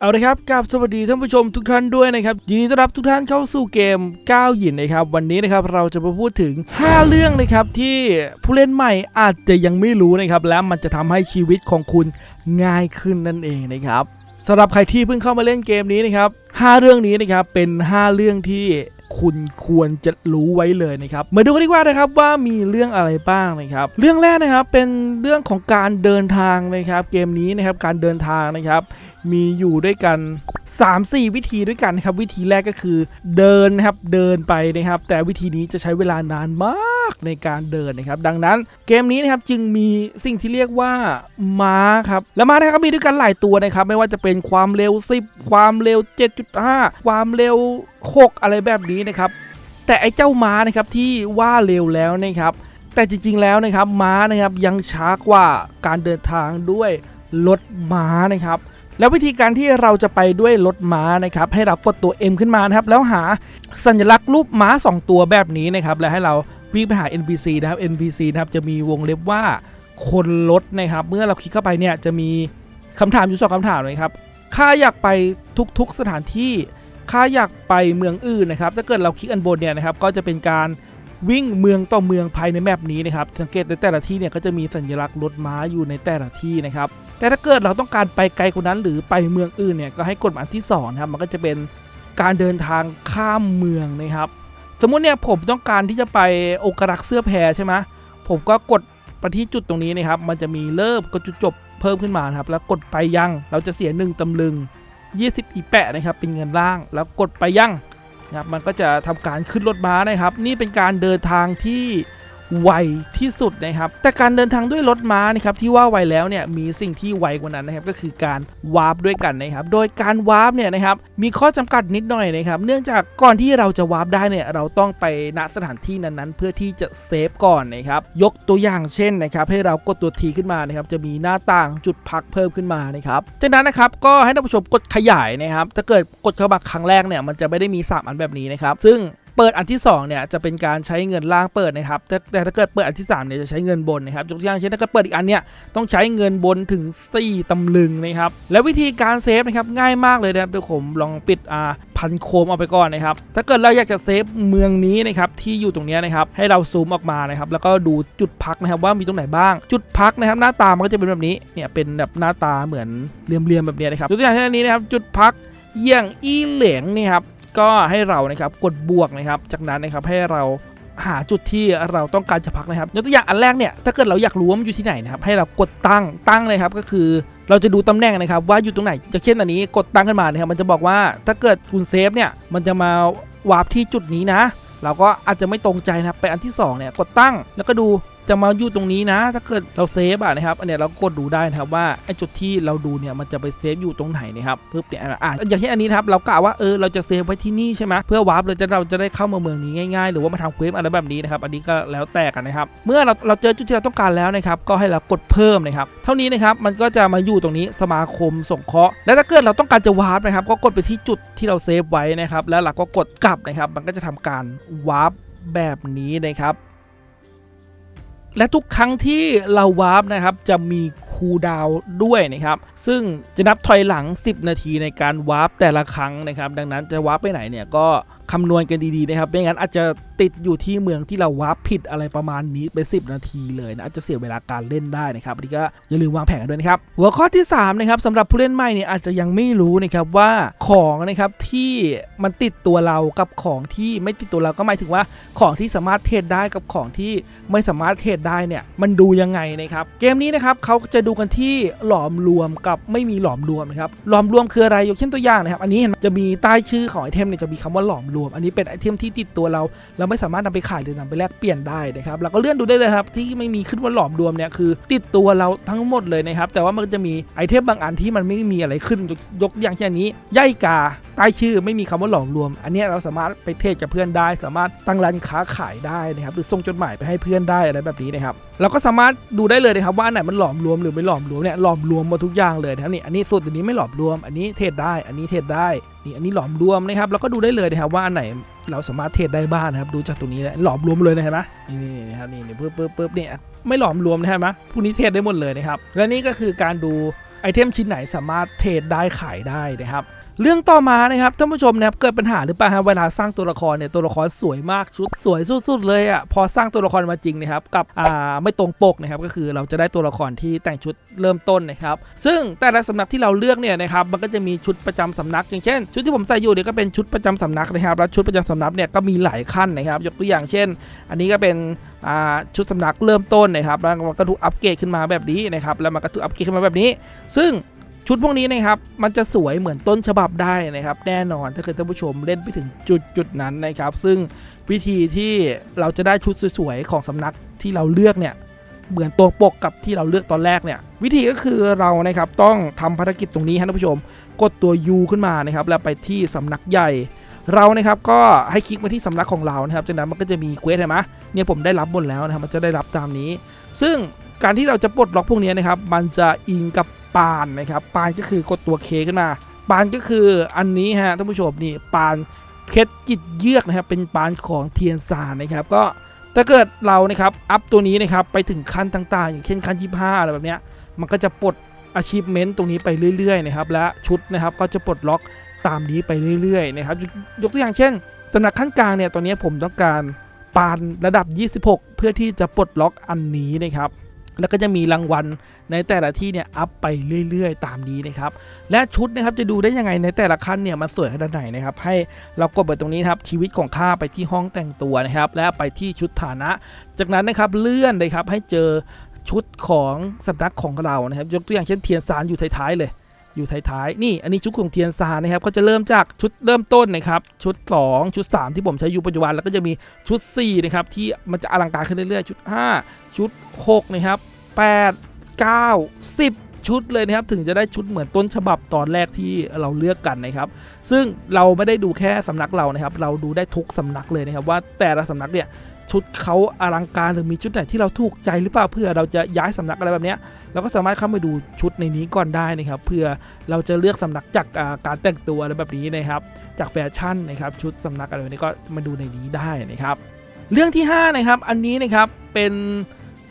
เอาละครับกับสวัสดีท่านผู้ชมทุกท่านด้วยนะครับยินดีต้อนรับทุกท่านเข้าสู่เกมก้าวหยินนะครับวันนี้นะครับเราจะมาพูดถึง 5 เรื่องนะครับที่ผู้เล่นใหม่อาจจะยังไม่รู้นะครับและมันจะทำให้ชีวิตของคุณง่ายขึ้นนั่นเองนะครับสำหรับใครที่เพิ่งเข้ามาเล่นเกมนี้นะครับ5เรื่องนี้นะครับเป็น 5 เรื่องที่คุณควรจะรู้ไว้เลยนะครับมาดูกันดีกว่านะครับว่ามีเรื่องอะไรบ้างนะครับ เรื่องแรกนะครับเป็นเรื่องของการเดินทางนะครับ เกมนี้นะครับการเดินทางนะครับมีอยู่ด้วยกัน 3-4 วิธีด้วยกันนะครับ วิธีแรกก็คือเดินนะครับเดินไปนะครับ แต่วิธีนี้จะใช้เวลานานมากในการเดินนะครับ ดังนั้นเกมนี้นะครับจึงมีสิ่งที่เรียกว่าม้าครับและม้านะครับมีด้วยกันหลายตัวนะครับ ไม่ว่าจะเป็นความเร็ว 10 ความเร็ว 7.5 ความเร็ว 6 อะไรแบบนี้นะครับ แต่ไอ้เจ้าม้านะครับที่ว่าเร็วแล้วนะครับแต่จริงๆ แล้วนะครับม้านะครับยังช้ากว่าการเดินทางด้วยรถม้านะครับ แล้ววิธีการที่เราจะไปด้วยรถม้านะครับให้เรากดตัว M ขึ้นมานะครับแล้วหาสัญลักษณ์รูปม้า 2 ตัวแบบนี้นะครับแล้วให้เราวิ่งไปหา NPC นะครับ NPC นะครับจะมีวงเล็บว่าคนรถนะครับ เมื่อเราคลิกเข้าไปเนี่ยจะมีคำถามอยู่สองคำถามเลยครับข้าอยากไปทุกๆสถานที่ข้าอยากไปเมืองอื่นนะครับถ้าเกิดเราคลิกอันบนเนี่ยนะครับก็จะเป็นการวิ่งเมืองต่อเมืองภายในแมปนี้นะครับสังเกตในแต่ละที่เนี่ยก็จะมีสัญลักษณ์รถม้าอยู่ในแต่ละที่นะครับ แต่ถ้าเกิดเราต้องการไปไกลกว่านั้นหรือไปเมืองอื่นเนี่ยก็ให้กดอันที่สองนะครับมันก็จะเป็นการเดินทางข้ามเมืองนะครับ สมมุติเนี่ยผมต้องการที่จะไปองครักษ์เสื้อแพรใช่ไหมผมก็กดไปที่จุดตรงนี้นะครับ มันจะมีเริ่มกดจุดจบเพิ่มขึ้นมานครับ แล้วกดไปยังเราจะเสีย 1ตำลึง 20 อีแปะนะครับ เป็นเงินล่าง แล้วกดไปยังนะครับมันก็จะทำการขึ้นรถม้านะครับ นี่เป็นการเดินทางที่ ไวที่สุดนะครับ แต่การเดินทางด้วยรถม้านะครับที่ว่าไวแล้วเนี่ยมีสิ่งที่ไวกว่านั้นนะครับก็คือการวาร์ปด้วยกันนะครับ โดยการวาร์ปเนี่ยนะครับมีข้อจำกัดนิดหน่อยนะครับ เนื่องจากก่อนที่เราจะวาร์ปได้เนี่ยเราต้องไปณสถานที่นั้นๆ เพื่อที่จะเซฟก่อนนะครับ ยกตัวอย่างเช่นนะครับให้เรากดตัวทีขึ้นมานะครับจะมีหน้าต่างจุดพักเพิ่มขึ้นมานะครับจากนั้นนะครับก็ให้ท่านผู้ชมกดขยายนะครับถ้าเกิดกดเข้ามาครั้งแรกเนี่ยมันจะไม่ได้มี 3 อันแบบนี้นะครับซึ่ง เปิดอันที่2เนี่ยจะเป็นการใช้เงินล่างเปิดนะครับแต่แต่ถ้าเกิดเปิดอันที่3เนี่ยจะใช้เงินบนนะครับยกตัวอย่างเช่นถ้าเกิดเปิดอีกอันเนี่ยต้องใช้เงินบนถึง 4 ตำลึงนะครับ แล้ววิธีการเซฟนะครับง่ายมากเลยนะครับเดี๋ยวผมลองปิดอ่าพันโคมเอาไปก่อนนะครับ ถ้าเกิดเราอยากจะเซฟเมืองนี้นะครับที่อยู่ตรงนี้นะครับให้เราซูมออกมานะครับแล้วก็ดูจุดพักนะครับว่ามีตรงไหนบ้าง จุดพักนะครับหน้าตามันก็จะเป็นแบบนี้เนี่ยเป็นแบบหน้าตาเหมือนเรียมๆแบบนี้นะครับยกตัวอย่างเช่นอันนี้นะครับจุดพักเยี่ยงอีเหลงนี่ครับ ก็ให้เรานะครับกดบวกนะครับ จากนั้นนะครับให้เราหาจุดที่เราต้องการจะพักนะครับยกตัวอย่างอันแรกเนี่ยถ้าเกิดเราอยากรู้ว่ามันอยู่ที่ไหนนะครับให้เรากดตั้งตั้งเลยครับก็คือเราจะดูตำแหน่งนะครับว่าอยู่ตรงไหนอย่างเช่นอันนี้กดตั้งขึ้นมานะครับมันจะบอกว่าถ้าเกิดคุณเซฟเนี่ยมันจะมาวาร์ปที่จุดนี้นะ เราก็อาจจะไม่ตรงใจนะครับไปอันที่สองเนี่ยกดตั้งแล้วก็ดู จะมาอยู่ตรงนี้นะ ถ้าเกิดเราเซฟอะนะครับอันเนี้ยเรากดดูได้นะครับว่าไอ้จุดที่เราดูเนี่ยมันจะไปเซฟอยู่ตรงไหนนะครับเพื่อเปลี่ยอะอย่างเช่นอันนี้ครับเรากะว่าเออเราจะเซฟไว้ที่นี่ใช่ไหมเพื่อวาร์ปเลยจะเราจะได้เข้ามาเมืองนี้ง่ายๆ หรือว่ามาทำเควสอะไรแบบนี้นะครับอันนี้ก็แล้วแต่กันนะครับเมื่อเราเราเจอจุดที่เราต้องการแล้วนะครับก็ให้เรากดเพิ่มนะครับเท่านี้นะครับมันก็จะมาอยู่ตรงนี้สมาคมสงเคราะห์และถ้าเกิดเราต้องการจะวาร์ปนะครับก็กดไปที่จุดที่เราเซฟไว้นะครับแล้วเราก็กดกลับนะครับมันก็จะทำการวาร์ปแบบนี้นะครับ และทุกครั้งที่เราวาร์ปนะครับจะมีคูลดาวด้วยนะครับซึ่งจะนับถอยหลัง 10 นาทีในการวาร์ปแต่ละครั้งนะครับดังนั้นจะวาร์ปไปไหนเนี่ยก็คำนวณกันดีๆนะครับไม่งั้นอาจจะติดอยู่ที่เมืองที่เราวาร์ปผิดอะไรประมาณนี้ไป 10 นาทีเลยนะอาจจะเสียเวลาการเล่นได้นะครับอันนี้ก็อย่าลืมวางแผนกันด้วยนะครับ หัวข้อที่3นะครับสำหรับผู้เล่นใหม่เนี่ยอาจจะยังไม่รู้นะครับว่าของนะครับที่มันติดตัวเรากับของที่ไม่ติดตัวเราก็หมายถึงว่าของที่สามารถเทรดได้กับของที่ไม่สามารถเทรดได้เนี่ยมันดูยังไงนะครับเกมนี้นะครับเขาจะดูกันที่หลอมรวมกับไม่มีหลอมรวมนะครับหลอมรวมคืออะไรยกเช่นตัวอย่างนะครับอันนี้เห็นไหมจะมีใต้ชื่อของไอเทมเนี่ยจะมีคำว่าหลอมรวม อันนี้เป็นไอเทมที่ติดตัวเรา เราไม่สามารถนำไปขายหรือนำไปแลกเปลี่ยนได้นะครับเราก็เลื่อนดูได้เลยครับที่ไม่มีขึ้นว่าหลอมรวมเนี่ยคือ ติดตัวเราทั้งหมดเลยนะครับแต่ว่ามันจะมีไอเทมบางอันที่มันไม่มีอะไรขึ้นยกอย่างเช่นนี้ย่ายกาใต้ชื่อไม่มีคำว่าหลอมรวม อันนี้เราสามารถไปเทรดกับเพื่อนได้ สามารถตั้งร้านค้าขายได้นะครับหรือส่งจดหมายไปให้เพื่อนได้อะไรแบบนี้นะครับเราก็สามารถดูได้เลยนะครับว่าอันไหนมันหลอมรวมหรือไม่หลอมรวมเนี่ยหลอมรวมหมาทุกอย่างเลยนะครับนี่อันนี้สุดอันนี้ไม่หลอมรวม อันนี้เทรดได้ อันนี้เทรดได้ นี่อันนี้หลอมรวมนะครับเราก็ดูได้เลยนะครับว่าอันไหนเราสามารถเทรดได้บ้างนะครับ ดูจากตรงนี้เลยหลอมรวมเลยนะเห็นไหมนี่นี่นะครับนี่นี่ปึ๊บปึ๊บปึ๊บเนี่ยไม่หลอมรวมนะเห็นไหมพวกนี้เทรดได้หมดเลยนะครับและนี่ก็คือการดูไอเทมชิ้นไหนสามารถเทรดได้ขายได้นะครับ เรื่องต่อมานะครับท่านผู้ชมนะครับเกิดปัญหาหรือเปล่าฮะเวลาสร้างตัวละครเนี่ยตัวละครสวยมากชุดสวยสุดๆเลยอะพอสร้างตัวละครมาจริงนะครับกับอ่าไม่ตรงปกนะครับก็คือเราจะได้ตัวละครที่แต่งชุดเริ่มต้นนะครับซึ่งแต่ละสำนักที่เราเลือกเนี่ยนะครับมันก็จะมีชุดประจำสำนัก อย่างเช่น ชุดที่ผมใส่อยู่เนี่ยก็เป็นชุดประจำสำนักนะครับแล้วชุดประจำสำนักเนี่ยก็มีหลายขั้นนะครับ ยกตัวอย่างเช่น อันนี้ก็เป็นชุดสำนักเริ่มต้นนะครับแล้วมันก็ถูกอัปเกรดขึ้นมาแบบนี้นะครับแล้วมันก็ถูกอัปเกรดขึ้นมาแบบนี้ ซึ่ง ชุดพวกนี้นะครับมันจะสวยเหมือนต้นฉบับได้นะครับแน่นอนถ้าเกิดท่านผู้ชมเล่นไปถึงจุดจุดนั้นนะครับ ซึ่งวิธีที่เราจะได้ชุดสวยๆของสำนักที่เราเลือกเนี่ยเหมือนตัวปกกับที่เราเลือกตอนแรกเนี่ยวิธีก็คือเรานะครับต้องทำภารกิจตรงนี้ฮะท่านผู้ชม กดตัว U ขึ้นมานะครับแล้วไปที่สำนักใหญ่ เรานะครับก็ให้คลิกมาที่สำนักของเรานะครับจากนั้นมันก็จะมีเควสเห็นไหมเนี่ยผมได้รับหมดแล้วนะครับมันจะได้รับตามนี้ ซึ่งการที่เราจะปลดล็อกพวกนี้นะครับมันจะอิงกับ ปานนะครับปานก็คือกดตัว K ขึ้นมา ปานก็คืออันนี้ฮะท่านผู้ชมนี่ปานเคล็ดจิตเยือกนะครับเป็นปานของเทียนซานนะครับก็ถ้าเกิดเรานะครับอัพตัวนี้นะครับไปถึงขั้นต่างๆ อย่างเช่นขั้น25อะไรแบบเนี้ยมันก็จะปลด achievement ตรงนี้ไปเรื่อยๆนะครับและชุดนะครับก็จะปลดล็อกตามนี้ไปเรื่อยๆนะครับยกยกตัวอย่างเช่นสำหรับขั้นกลางเนี่ยตอนนี้ผมต้องการปานระดับ 26 เพื่อที่จะปลดล็อกอันนี้นะครับ แล้วก็จะมีรางวัลในแต่ละที่เนี่ยอัพไปเรื่อย ๆ ตามนี้นะครับ และชุดนะครับจะดูได้ยังไงในแต่ละขั้นเนี่ยมันสวยขนาดไหนนะครับ ให้เรากดไปตรงนี้ครับชีวิตของข้าไปที่ห้องแต่งตัวนะครับ และไปที่ชุดฐานะ จากนั้นนะครับเลื่อนเลยครับให้เจอชุดของสำนักของเรานะครับ ยกตัวอย่างเช่นเทียนซานอยู่ท้ายๆเลย อยู่ท้ายๆนี่อันนี้ชุดของเทียนซานนะครับก็จะเริ่มจากชุดเริ่มต้นนะครับชุด 2 ชุด 3 ที่ผมใช้อยู่ปัจจุบันแล้วก็จะมีชุด4นะครับที่มันจะอลังการขึ้นเรื่อยๆชุด 5 ชุด6นะครับ8 9 10ชุดเลยนะครับถึงจะได้ชุดเหมือนต้นฉบับตอนแรกที่เราเลือกกันนะครับ ซึ่งเราไม่ได้ดูแค่สำนักเรานะครับ เราดูได้ทุกสำนักเลยนะครับว่าแต่ละสำนักเนี่ย ชุดเขาอลังการหรือมีชุดไหนที่เราถูกใจหรือเปล่าเพื่อเราจะย้ายสำนักอะไรแบบนี้เราก็สามารถเข้าไปดูชุดในนี้ก่อนได้นะครับเพื่อเราจะเลือกสำนักจากการแต่งตัวอะไรแบบนี้นะครับ จากแฟชั่นนะครับชุดสำนักอะไรแบบนี้ก็มาดูในนี้ได้นะครับ เรื่องที่5นะครับอันนี้นะครับเป็น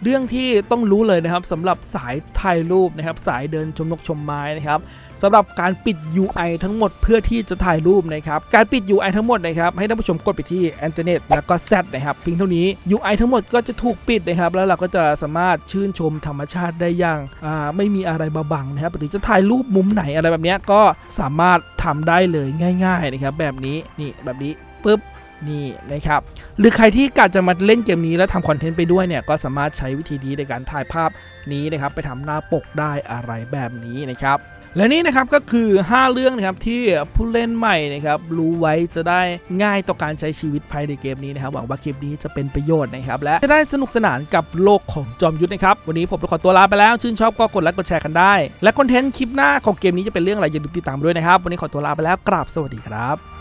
เรื่องที่ต้องรู้เลยนะครับสำหรับสายถ่ายรูปนะครับสายเดินชมนกชมไม้นะครับสำหรับการปิด UI ทั้งหมดเพื่อที่จะถ่ายรูปนะครับการปิด UI ทั้งหมดนะครับให้ท่านผู้ชมกดไปที่ Internet แล้วก็ Z นะครับเพียงเท่านี้ UI ทั้งหมดก็จะถูกปิดนะครับแล้วเราก็จะสามารถชื่นชมธรรมชาติได้อย่างไม่มีอะไรมาบังนะครับหรือจะถ่ายรูปมุมไหนอะไรแบบนี้ก็สามารถทำได้เลยง่าย ๆนะครับแบบนี้นี่แบบนี้ปุ๊บ นี่นะครับ หรือใครที่กะจะมาเล่นเกมนี้แล้วทำคอนเทนต์ไปด้วยเนี่ย ก็สามารถใช้วิธีนี้ในการถ่ายภาพนี้นะครับ ไปทำหน้าปกได้อะไรแบบนี้นะครับ และนี่นะครับก็คือ 5 เรื่องนะครับที่ผู้เล่นใหม่นะครับรู้ไว้จะได้ง่ายต่อการใช้ชีวิตภายในเกมนี้นะครับ หวังว่าคลิปนี้จะเป็นประโยชน์นะครับ และจะได้สนุกสนานกับโลกของจอมยุทธนะครับวันนี้ผมต้องขอตัวลาไปแล้ว ชื่นชอบก็กดไลค์กดแชร์กันได้ และคอนเทนต์คลิปหน้าของเกมนี้จะเป็นเรื่องอะไรอย่าลืมติดตามด้วยนะครับ วันนี้ขอตัวลาไปแล้วกราบสวัสดีครับ